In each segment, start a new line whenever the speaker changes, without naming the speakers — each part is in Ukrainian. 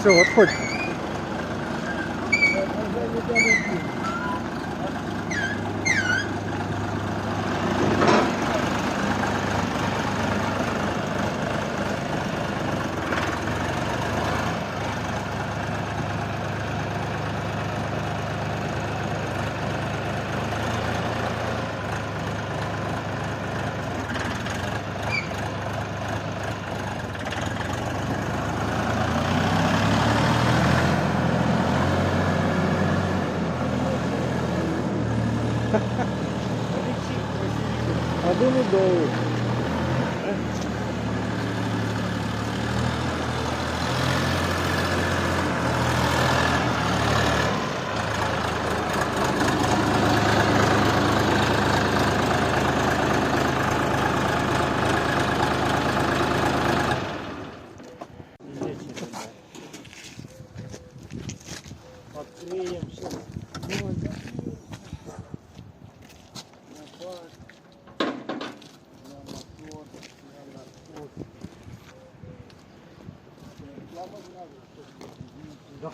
是我破产。
Mandou. 走、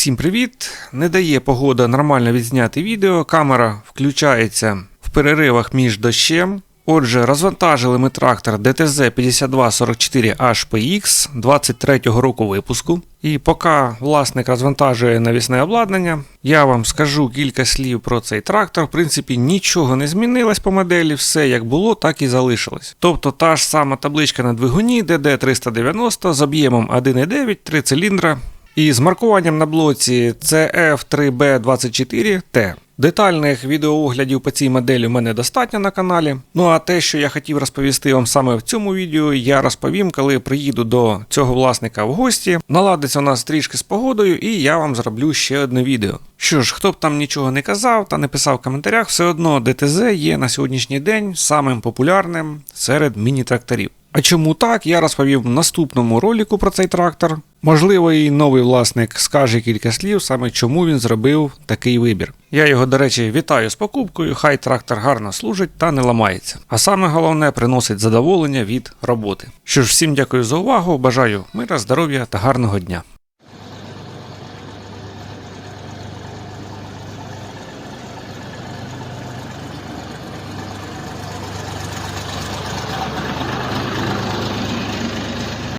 Всім привіт! Не дає погода нормально відзняти відео. Камера включається в переривах між дощем. Отже, розвантажили ми трактор DTZ 5244 HPX 23-го року випуску. І поки власник розвантажує навісне обладнання, я вам скажу кілька слів про цей трактор. В принципі, нічого не змінилось по моделі, все як було, так і залишилось. Тобто та ж сама табличка на двигуні DD390 з об'ємом 1,9, 3 циліндра. І з маркуванням на блоці CF3B24T. Детальних відеооглядів по цій моделі в мене достатньо на каналі. Ну а те, що я хотів розповісти вам саме в цьому відео, я розповім, коли приїду до цього власника в гості. Наладиться у нас трішки з погодою, і я вам зроблю ще одне відео. Що ж, хто б там нічого не казав та не писав в коментарях, все одно ДТЗ є на сьогоднішній день самим популярним серед міні-тракторів. А чому так, я розповів в наступному ролику про цей трактор. Можливо, і новий власник скаже кілька слів, саме чому він зробив такий вибір. Я його, до речі, вітаю з покупкою, хай трактор гарно служить та не ламається. А саме головне приносить задоволення від роботи. Що ж, всім дякую за увагу, бажаю мира, здоров'я та гарного дня.